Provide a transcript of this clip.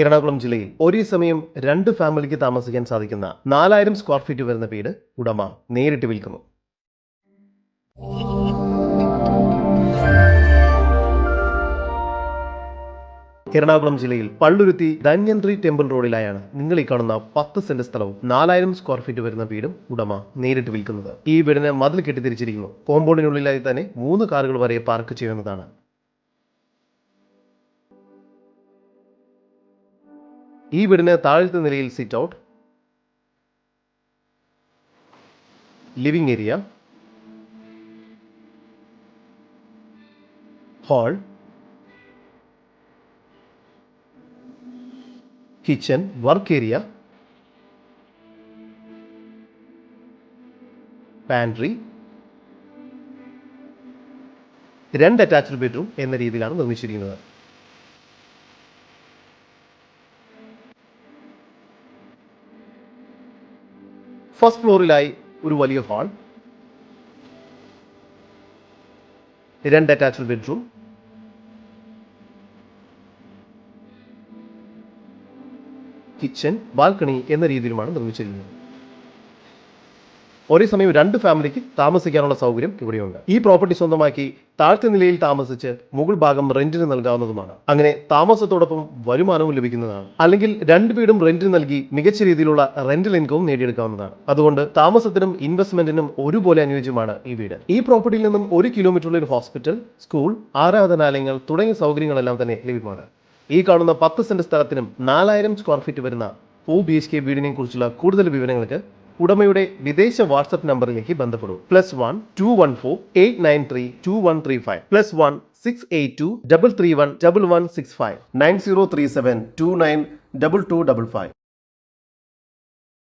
എറണാകുളം ജില്ലയിൽ ഒരേ സമയം രണ്ട് ഫാമിലിക്ക് താമസിക്കാൻ സാധിക്കുന്ന നാലായിരം സ്ക്വയർ ഫീറ്റ് വരുന്ന വീട് ഉടമ നേരിട്ട് വിൽക്കുന്നു. എറണാകുളം ജില്ലയിൽ പള്ളുരുത്തി ധന്യന്ത്രി ടെമ്പിൾ റോഡിലായാണ് നിങ്ങൾ ഈ കാണുന്ന പത്ത് സെന്റ് സ്ഥലവും നാലായിരം സ്ക്വയർ ഫീറ്റ് വരുന്ന വീടും ഉടമ നേരിട്ട് വിൽക്കുന്നത്. ഈ വീടിന് മതിൽ കെട്ടിത്തിരിച്ചിരിക്കുന്നു. കോമ്പൗണ്ടിനുള്ളിലായി തന്നെ മൂന്ന് കാറുകൾ വരെ പാർക്ക് ചെയ്യുന്നതാണ് ഈ വീടിന് താഴത്തെ നിലയിൽ sit out living area hall kitchen work area pantry രണ്ട് അറ്റാച്ച്ഡ് ബെഡ്റൂം എന്ന രീതിയിലാണ് നിർമ്മിച്ചിരിക്കുന്നത്. ഫസ്റ്റ് ഫ്ലോറിലായി ഒരു വലിയ ഹാൾ. രണ്ട് അറ്റാച്ച്ഡ് ബെഡ്റൂം. കിച്ചൺ ബാൽക്കണി എന്ന രീതിയിലുമാണ് നിർമ്മിച്ചിരിക്കുന്നത്. ഒരേ സമയം രണ്ട് ഫാമിലിക്ക് താമസിക്കാനുള്ള സൗകര്യം ഇവിടെയുണ്ട്. ഈ പ്രോപ്പർട്ടി സ്വന്തമാക്കി താഴ്ത്തെ നിലയിൽ താമസിച്ച് മുകൾ ഭാഗം റെന്റിന് നൽകാവുന്നതുമാണ്. അങ്ങനെ താമസത്തോടൊപ്പം വരുമാനവും ലഭിക്കുന്നതാണ്. അല്ലെങ്കിൽ രണ്ട് വീടും റെന്റിന് നൽകി മികച്ച രീതിയിലുള്ള റെന്റൽ ഇൻകവും നേടിയെടുക്കാവുന്നതാണ്. അതുകൊണ്ട് താമസത്തിനും ഇൻവെസ്റ്റ്മെന്റിനും ഒരുപോലെ അനുയോജ്യമാണ് ഈ വീട്. ഈ പ്രോപ്പർട്ടിയിൽ നിന്നും ഒരു കിലോമീറ്ററുള്ള ഒരു ഹോസ്പിറ്റൽ സ്കൂൾ ആരാധനാലയങ്ങൾ തുടങ്ങിയ സൗകര്യങ്ങളെല്ലാം തന്നെ ലഭ്യമാണ്. ഈ കാണുന്ന പത്ത് സെന്റ് സ്ഥലത്തിനും നാലായിരം സ്ക്വയർ ഫീറ്റ് വരുന്ന ഫോർ ബി എച്ച് കെ വീടിനെ കുറിച്ചുള്ള കൂടുതൽ വിവരങ്ങൾക്ക് ഉടമയുടെ വിദേശ വാട്സപ്പ് നമ്പറിലേക്ക് ബന്ധപ്പെടൂ. Plus one two one four eight nine three two one three five plus one six eight two double three one double one six five nine zero three seven two nine double two double five